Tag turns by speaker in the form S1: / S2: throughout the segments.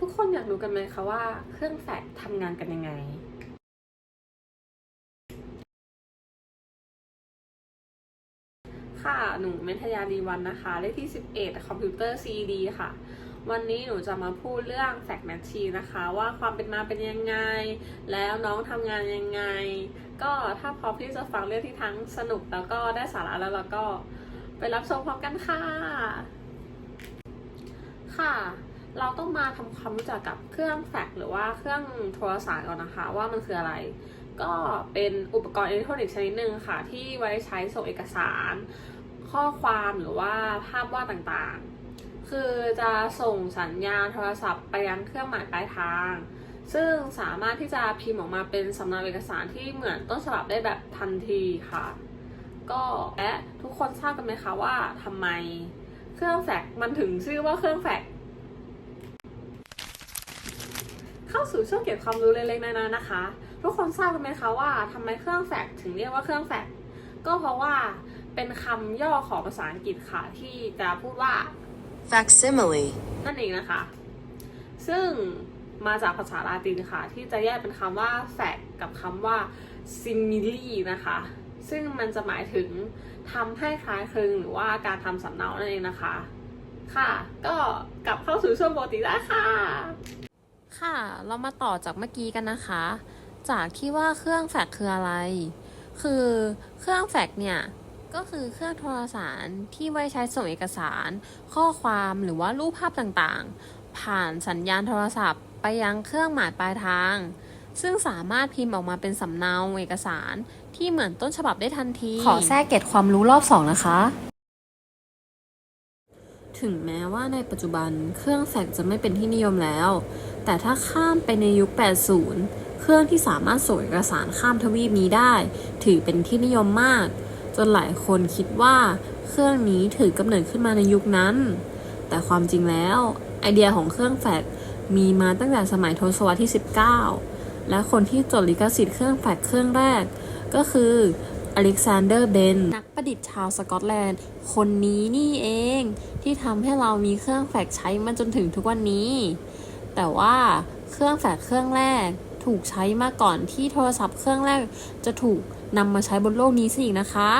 S1: ทุกคนอยากรู้กันไหมคะว่าเครื่องแฟกทำงานกันยังไง ค่ะ หนูเมธยาดีวันนะคะ เลขที่ 11 คอมพิวเตอร์ CD ค่ะ วันนี้หนูจะมาพูดเรื่องแฟกแมชชีนะคะ ว่าความเป็นมาเป็นยังไง แล้วน้องทำงานยังไง ก็ถ้าพร้อมที่จะฟังเรื่องที่ทั้งสนุกแล้วก็ได้สาระแล้วเราก็ไปรับชมพร้อมกันค่ะ ค่ะ เราต้องมาทำความรู้จักกับเครื่องแฟกหรือว่าเครื่องโทรศัพท์ก่อนนะคะ ว่ามันคืออะไร ก็เป็นอุปกรณ์อิเล็กทรอนิกส์ชนิดหนึ่งค่ะ ที่ไว้ใช้ส่งเอกสาร ข้อความหรือว่าภาพวาดต่างๆ คือจะส่งสัญญาณโทรศัพท์ไปยังเครื่องหมายปลายทาง ซึ่งสามารถที่จะพิมพ์ออกมาเป็นสำเนาเอกสารที่เหมือนต้นฉบับได้แบบทันทีค่ะ ก็และทุกคนทราบกันไหมคะว่าทำไมเครื่องแฟกมันถึงชื่อว่าเครื่องแฟกซ์ เข้าสู่ช่วงเก็บความรู้เล็กๆน้อยๆนะคะ ทุกคนทราบกันไหมคะว่าทำไมเครื่องแฟกซ์ถึงเรียกว่าเครื่องแฟกซ์ก็เพราะว่าเป็นคำย่อของภาษาอังกฤษค่ะ ที่จะพูดว่า
S2: facsimile,
S1: นั่นเองนะคะ ซึ่งมาจากภาษาลาตินค่ะ ที่จะแยกเป็นคำว่า fact กับคำว่า simile นะคะ ซึ่งมันจะหมายถึงทำให้คล้ายคลึงหรือว่าการทำสำเนานั่นเองนะคะ ค่ะ ก็กลับเข้าสู่ช่วงปกติแล้วค่ะ
S3: ค่ะ เรามาต่อจากเมื่อกี้กันนะคะ จากที่ว่าเครื่องแฟกซ์คืออะไร คือเครื่องแฟกซ์เนี่ย ก็คือเครื่องโทรสารที่ไว้ใช้ส่งเอกสาร ข้อความหรือว่ารูปภาพต่างๆ ผ่านสัญญาณโทรศัพท์ ไปยังเครื่องหมายปลายทาง ซึ่งสามารถพิมพ์ออกมาเป็นสำเนาเอกสารที่เหมือนต้นฉบับได้ทันที ขอแทรกเก็ตความรู้รอบสองนะคะถึงแม้ว่าในปัจจุบันเครื่องแฟกซ์จะไม่เป็นที่นิยมแล้ว แต่ถ้าข้ามไปในยุค 80 เครื่องที่สามารถส่งเอกสารข้ามทวีปนี้ได้ ถือเป็นที่นิยมมาก จนหลายคนคิดว่าเครื่องนี้ถือกำเนิดขึ้นมาในยุคนั้น แต่ความจริงแล้ว ไอเดียของเครื่องแฟกมีมาตั้งแต่สมัยทศวรรษที่ 19 และคนที่จดลิขสิทธิ์เครื่องแฟกเครื่องแรก ก็คืออเล็กซานเดอร์เบน นักประดิษฐ์ชาวสกอตแลนด์ คนนี้นี่เองที่ทำให้เรามีเครื่องแฟกใช้มาจนถึงทุกวันนี้ แต่ว่าเครื่องแฟกซ์เครื่องแรกถูกใช้มาก่อนที่โทรศัพท์เครื่องแรกจะถูกนำมาใช้บนโลกนี้สิอีกนะคะ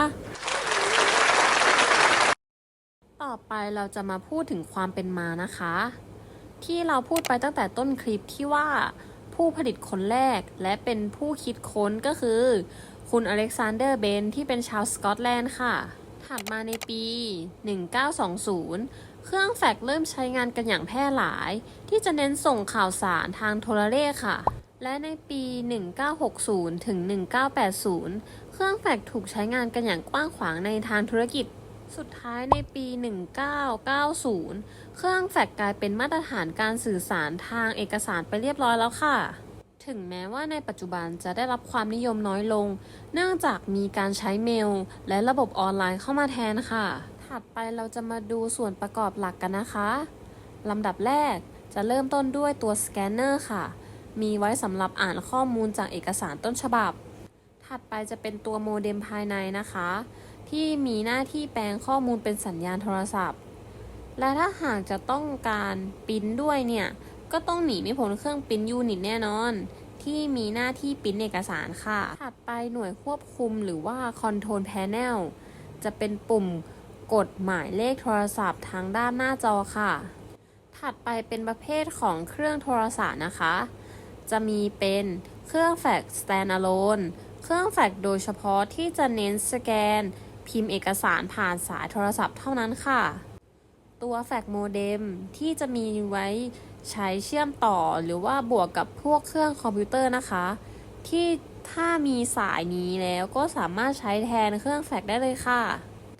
S3: ต่อไปเราจะมาพูดถึงความเป็นมานะคะ ที่เราพูดไปตั้งแต่ต้นคลิปที่ว่าผู้ผลิตคนแรกและเป็นผู้คิดค้นก็คือ คุณอเล็กซานเดอร์เบนที่เป็นชาวสกอตแลนด์ค่ะ ถัดมาในปี 1920 เครื่องแฟกซ์เริ่มใช้งานกันอย่างแพร่หลาย ที่จะเน้นส่งข่าวสารทางโทรเลขค่ะ และในปี 1960 ถึง 1980 เครื่องแฟกซ์ถูกใช้งานกันอย่างกว้างขวางในทางธุรกิจ สุดท้ายในปี 1990 เครื่องแฟกซ์กลายเป็นมาตรฐานการสื่อสารทางเอกสารไปเรียบร้อยแล้วค่ะถึงแม้ว่าในปัจจุบันจะได้รับความนิยมน้อยลง เนื่องจากมีการใช้เมล และระบบออนไลน์เข้ามาแทนค่ะ ถัดไปเราจะมาดูส่วนประกอบหลักกันนะคะลำดับแรกจะเริ่มต้นด้วยตัวสแกนเนอร์ค่ะ มีไว้สำหรับอ่านข้อมูลจากเอกสารต้นฉบับ ถัดไปจะเป็นตัวโมเด็มภายในนะคะ ที่มีหน้าที่แปลงข้อมูลเป็นสัญญาณโทรศัพท์ และถ้าหากจะต้องการปริ้นด้วยเนี่ย ก็ต้องหนีไม่พ้นเครื่องปริ้นยูนิตแน่นอน ที่มีหน้าที่ปริ้นเอกสารค่ะ ถัดไปหน่วยควบคุมหรือว่า Control Panel จะเป็นปุ่ม กดหมายเลขโทรศัพท์ทางด้านหน้าจอค่ะ ถัดไปเป็นประเภทของเครื่องโทรศัพท์นะคะ จะมีเป็นเครื่องแฟกซ์ standalone เครื่องแฟกซ์โดยเฉพาะที่จะเน้นสแกน พิมพ์เอกสารผ่านสายโทรศัพท์เท่านั้นค่ะ ตัวแฟกซ์โมเด็มที่จะมีไว้ใช้เชื่อมต่อหรือว่าบวกกับพวกเครื่องคอมพิวเตอร์นะคะ ที่ถ้ามีสายนี้แล้วก็สามารถใช้แทนเครื่องแฟกซ์ได้เลยค่ะ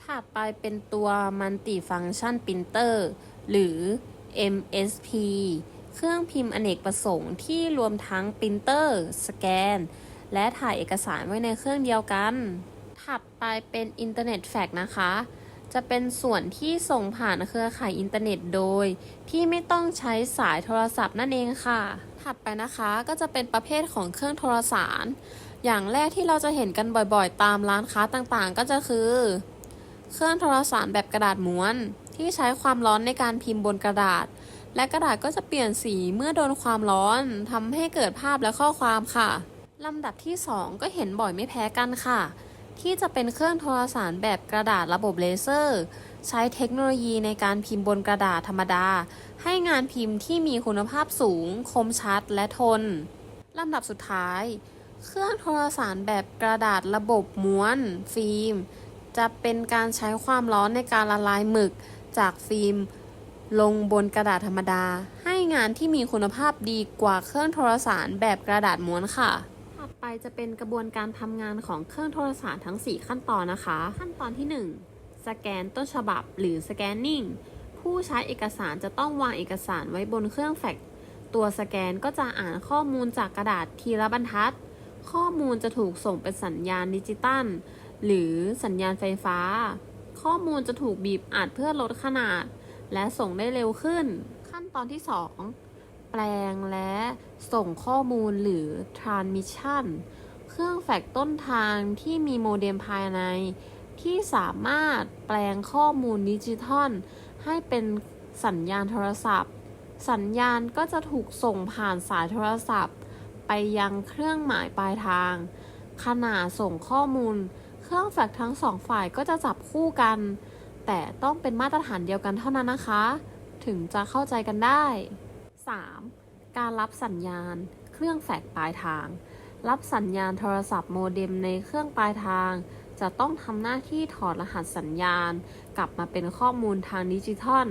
S3: ถัดไปเป็นตัว Multi-Function Printer หรือ MSP เครื่องพิมพ์อเนกประสงค์ที่รวมทั้งปรินเตอร์ สแกน และถ่ายเอกสารไว้ในเครื่องเดียวกัน ถัดไปเป็นอินเทอร์เน็ตแฟกนะคะ จะเป็นส่วนที่ส่งผ่านเครือข่ายอินเทอร์เน็ตโดย ที่ไม่ต้องใช้สายโทรศัพท์นั่นเองค่ะ ถัดไปนะคะก็จะเป็นประเภทของเครื่องโทรสาร อย่างแรกที่เราจะเห็นกันบ่อยๆ ตามร้านค้าต่างๆ ก็จะคือ เครื่องโทรสารแบบกระดาษม้วน ที่ใช้ความร้อนในการพิมพ์บนกระดาษ และกระดาษก็จะเปลี่ยนสีเมื่อโดนความร้อนทำให้เกิดภาพและข้อความค่ะลำดับที่ 2 ก็เห็นบ่อยไม่แพ้กันค่ะ ที่จะเป็นเครื่องโทรสารแบบกระดาษระบบเลเซอร์ ใช้เทคโนโลยีในการพิมพ์บนกระดาษธรรมดา ให้งานพิมพ์ที่มีคุณภาพสูง คมชัดและทนลำดับสุดท้าย เครื่องโทรสารแบบกระดาษระบบม้วน ฟิล์ม จะเป็นการใช้ความร้อนในการละลายหมึกจากฟิล์ม ลงบนกระดาษธรรมดา ให้งานที่มีคุณภาพดีกว่าเครื่องโทรสารแบบกระดาษม้วนค่ะถัดไปจะเป็นกระบวนการทำงานของเครื่องโทรสารทั้ง 4 ขั้นตอนนะคะ ขั้นตอนที่ 1 สแกนต้นฉบับหรือ scanning ผู้ใช้เอกสารจะต้องวางเอกสารไว้บนเครื่องแฟกตัวสแกนก็จะอ่านข้อมูลจากกระดาษทีละบรรทัด ข้อมูลจะถูกส่งเป็นสัญญาณดิจิตัล หรือสัญญาณไฟฟ้า ข้อมูลจะถูกบีบอัดเพื่อลดขนาด และส่งได้เร็วขึ้น ขั้นตอนที่ 2 แปลงและส่งข้อมูลหรือ transmission เครื่องแฟกต้นทางที่มีโมเด็มภายใน ที่สามารถแปลงข้อมูลดิจิทัล ให้เป็นสัญญาณโทรศัพท์ สัญญาณก็จะถูกส่งผ่านสายโทรศัพท์ ไปยังเครื่องหมายปลายทางขณะส่งข้อมูล เครื่องแฟกซ์ทั้งสองฝ่ายก็จะจับคู่กัน แต่ต้องเป็นมาตรฐานเดียวกันเท่านั้นนะคะ ถึงจะเข้าใจกันได้ 3. การรับสัญญาณ เครื่องแฟกปลายทาง รับสัญญาณโทรศัพท์โมเด็มในเครื่องปลายทาง จะต้องทำหน้าที่ถอดรหัสสัญญาณ กลับมาเป็นข้อมูลทางดิจิทัล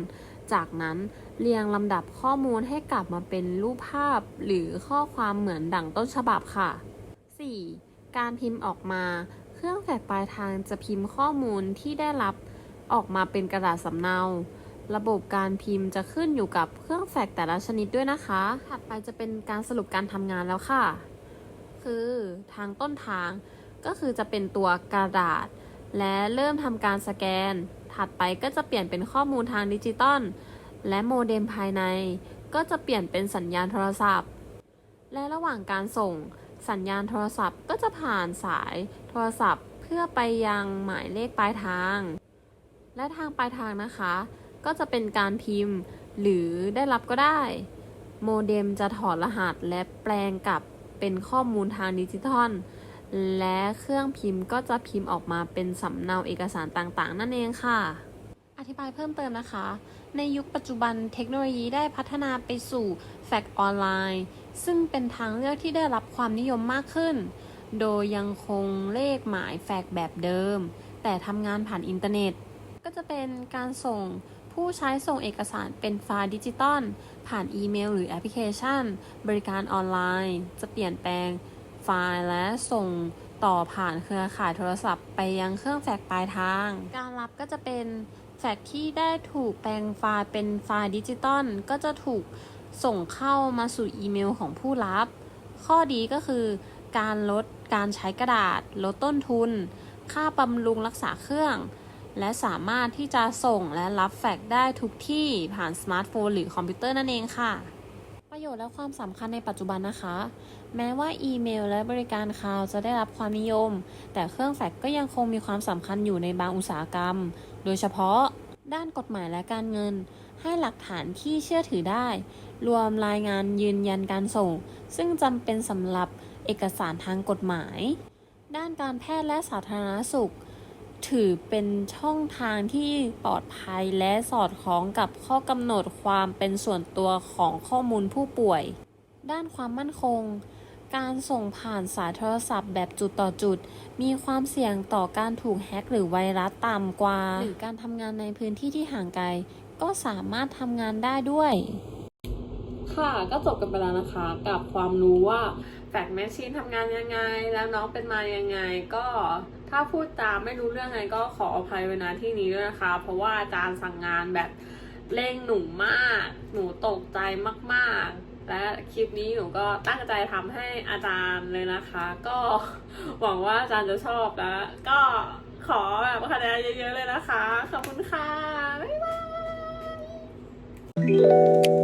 S3: จากนั้นเรียงลำดับข้อมูลให้กลับมาเป็นรูปภาพ หรือข้อความเหมือนดั่งต้นฉบับค่ะ 4. การพิมพ์ออกมา เครื่องแฟกซ์ปลายทางจะพิมพ์ข้อมูลที่ได้รับออกมาเป็นกระดาษสำเนา ระบบการพิมพ์จะขึ้นอยู่กับเครื่องแฟกซ์แต่ละชนิดด้วยนะคะ ถัดไปจะเป็นการสรุปการทำงานแล้วค่ะ คือทางต้นทางก็คือจะเป็นตัวกระดาษ และเริ่มทำการสแกน ถัดไปก็จะเปลี่ยนเป็นข้อมูลทางดิจิตอลและโมเด็มภายใน ก็จะเปลี่ยนเป็นสัญญาณโทรศัพท์ และระหว่างการส่ง สัญญาณโทรศัพท์ก็จะผ่านสายโทรศัพท์เพื่อไปยังหมายเลขปลายทาง และทางปลายทางนะคะ ก็จะเป็นการพิมพ์ หรือได้รับก็ได้ โมเด็มจะถอดรหัสและแปลงกลับเป็นข้อมูลทางดิจิทัล และเครื่องพิมพ์ก็จะพิมพ์ออกมาเป็นสำเนาเอกสารต่างๆ นั่นเองค่ะ อธิบายเพิ่มเติมนะคะ ในยุคปัจจุบันเทคโนโลยีได้พัฒนาไปสู่แฟกซ์ออนไลน์ ซึ่งเป็นทางเลือกที่ได้รับความนิยมมากขึ้น โดยยังคงเลขหมายแฟกแบบเดิม แต่ทำงานผ่านอินเทอร์เน็ต ก็จะเป็นการส่งผู้ใช้ส่งเอกสารเป็นไฟล์ดิจิตอลผ่านอีเมลหรือแอปพลิเคชัน บริการออนไลน์ จะเปลี่ยนแปลงไฟล์และส่งต่อผ่านเครือข่ายโทรศัพท์ไปยังเครื่องแฟกปลายทาง การรับก็จะเป็นแฟกที่ได้ถูกแปลงไฟล์เป็นไฟล์ดิจิตอลก็จะถูก ส่งเข้ามาสู่อีเมลของผู้รับ ข้อดีก็คือการลดการใช้กระดาษ ลดต้นทุน ค่าบำรุงรักษาเครื่อง และสามารถที่จะส่งและรับแฟกซ์ได้ทุกที่ผ่านสมาร์ทโฟนหรือคอมพิวเตอร์นั่นเองค่ะ ประโยชน์และความสำคัญในปัจจุบันนะคะ แม้ว่าอีเมลและบริการคลาวจะได้รับความนิยม แต่เครื่องแฟกซ์ก็ยังคงมีความสำคัญอยู่ในบางอุตสาหกรรม โดยเฉพาะด้านกฎหมายและการเงิน ให้หลักฐานที่เชื่อถือได้ รวมรายงานยืนยันการส่ง ซึ่งจำเป็นสำหรับเอกสารทางกฎหมาย ด้านการแพทย์และสาธารณสุข ถือเป็นช่องทางที่ปลอดภัยและสอดคล้องกับข้อกำหนดความเป็นส่วนตัวของข้อมูลผู้ป่วย ด้านความมั่นคงการส่งผ่านสายโทรศัพท์แบบจุดต่อจุด มีความเสี่ยงต่อการถูกแฮ็กหรือไวรัสต่ำกว่า หรือการทำงานในพื้นที่ที่ห่างไกล ก็สามารถทำงานได้ด้วย
S1: ค่ะก็จบกันไปแล้วนะคะ กับความรู้ว่าแฟกแมชชีนทำงานยังไง แล้วน้องเป็นมายังไง ก็ถ้าพูดตามไม่รู้เรื่องไงก็ขออภัยไว้ณที่นี้ด้วยนะคะ เพราะว่าอาจารย์สั่งงานแบบเร่งหนูมาก หนูตกใจมากๆ และคลิปนี้หนูก็ตั้งใจทำให้อาจารย์เลยนะคะ ก็หวังว่าอาจารย์จะชอบแล้วก็ขอแบบคะแนนเยอะๆเลยนะคะ ขอบคุณค่ะ บ๊ายบาย Thank you.